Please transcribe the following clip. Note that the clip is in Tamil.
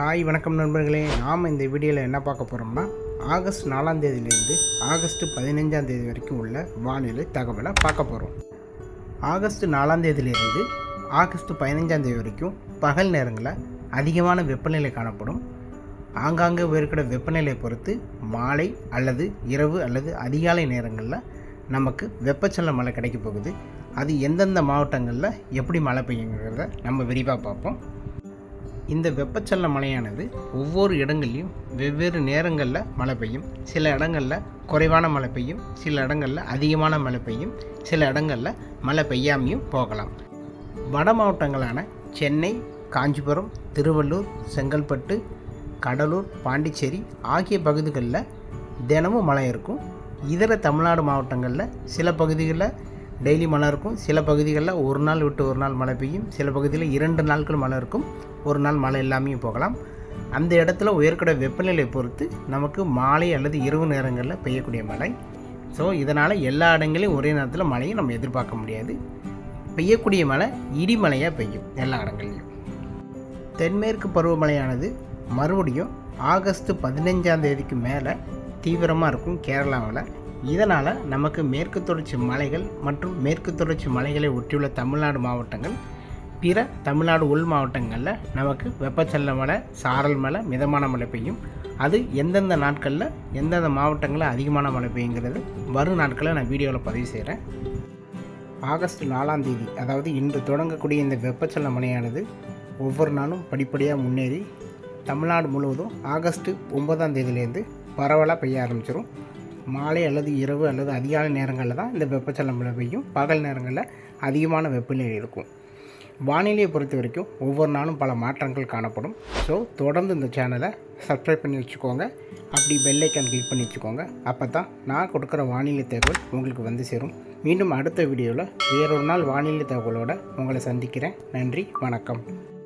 ஹாய் வணக்கம் நண்பர்களே. நாம் இந்த வீடியோவில் என்ன பார்க்க போகிறோம்னா ஆகஸ்ட் நாலாம் தேதியிலேருந்து ஆகஸ்ட் பதினஞ்சாம் தேதி வரைக்கும் உள்ள வானிலை தகவலை பார்க்க போகிறோம் ஆகஸ்ட் நாலாம் தேதியிலேருந்து ஆகஸ்ட் பதினஞ்சாம் தேதி வரைக்கும் பகல் நேரங்களில் அதிகமான வெப்பநிலை காணப்படும். ஆங்காங்கே இருக்கிற வெப்பநிலையை பொறுத்து மாலை அல்லது இரவு அல்லது அதிகாலை நேரங்களில் நமக்கு வெப்பச்சல மழை கிடைக்க போகுது. அது எந்தெந்த மாவட்டங்களில் எப்படி மழை பெய்யுங்கிறத நம்ம விரிவாக பார்ப்போம். இந்த வெப்பச்சலன மழையானது ஒவ்வொரு இடங்கள்லையும் வெவ்வேறு நேரங்களில் மழை பெய்யும். சில இடங்களில் குறைவான மழை பெய்யும். சில இடங்களில் அதிகமான மழை பெய்யும். சில இடங்களில் மழை பெய்யாமையும் போகலாம். வட மாவட்டங்களான சென்னை காஞ்சிபுரம் திருவள்ளூர் செங்கல்பட்டு கடலூர் பாண்டிச்சேரி ஆகிய பகுதிகளில் தினமும் மழை இருக்கும். இதர தமிழ்நாடு மாவட்டங்களில் சில பகுதிகளில் டெய்லி மழை இருக்கும். சில பகுதிகளில் ஒரு நாள் விட்டு ஒரு நாள் மழை பெய்யும். சில பகுதியில் இரண்டு நாட்கள் மழை இருக்கும். ஒரு நாள் மழை இல்லாமையும் போகலாம். அந்த இடத்துல உயர்கட வெப்பநிலை பொறுத்து நமக்கு மாலை அல்லது இரவு நேரங்களில் பெய்யக்கூடிய மழை. ஸோ இதனால் எல்லா இடங்களையும் ஒரே நேரத்தில் மழையும் நம்ம எதிர்பார்க்க முடியாது. பெய்யக்கூடிய மழை இடிமலையாக பெய்யும் எல்லா இடங்கள்லையும் தென்மேற்கு பருவமழையானது மறுபடியும் ஆகஸ்ட் பதினஞ்சாம் தேதிக்கு மேலே தீவிரமாக இருக்கும் கேரளாவில். இதனால் நமக்கு மேற்கு தொடர்ச்சி மலைகள் மற்றும் மேற்கு தொடர்ச்சி மலைகளை ஒட்டியுள்ள தமிழ்நாடு மாவட்டங்கள் பிற தமிழ்நாடு உள் மாவட்டங்களில் நமக்கு வெப்பச்சல்ல மலை சாரல் மலை மிதமான மழை பெய்யும். அது எந்தெந்த நாட்களில் எந்தெந்த மாவட்டங்களில் அதிகமான மழை பெய்யுங்கிறது வரும் நாட்களில் நான் வீடியோவில் பதிவு செய்கிறேன் ஆகஸ்ட் நாலாம் தேதி அதாவது இன்று தொடங்கக்கூடிய இந்த வெப்பச்சல்ல மலையானது ஒவ்வொரு நாளும் படிப்படியாக முன்னேறி தமிழ்நாடு முழுவதும் ஆகஸ்ட்டு ஒன்பதாம் தேதியிலேருந்து பரவலாக பெய்ய ஆரம்பிச்சிடும் மாலை அல்லது இரவு அல்லது அதிகாலை நேரங்களில் தான் இந்த வெப்பச்சலன பெய்யும். பகல் நேரங்களில் அதிகமான வெப்பநிலை இருக்கும். வானிலையை பொறுத்த வரைக்கும் ஒவ்வொரு நாளும் பல மாற்றங்கள் காணப்படும். ஸோ தொடர்ந்து இந்த சேனலை சப்ஸ்கிரைப் பண்ணி வச்சுக்கோங்க. அப்படி பெல்லைக்கான் கிளிக் பண்ணி வச்சுக்கோங்க. அப்போ தான் நான் கொடுக்குற வானிலை தகவல் உங்களுக்கு வந்து சேரும். மீண்டும் அடுத்த வீடியோவில் வேறொரு நாள் வானிலை தகவலோடு உங்களை சந்திக்கிறேன். நன்றி வணக்கம்.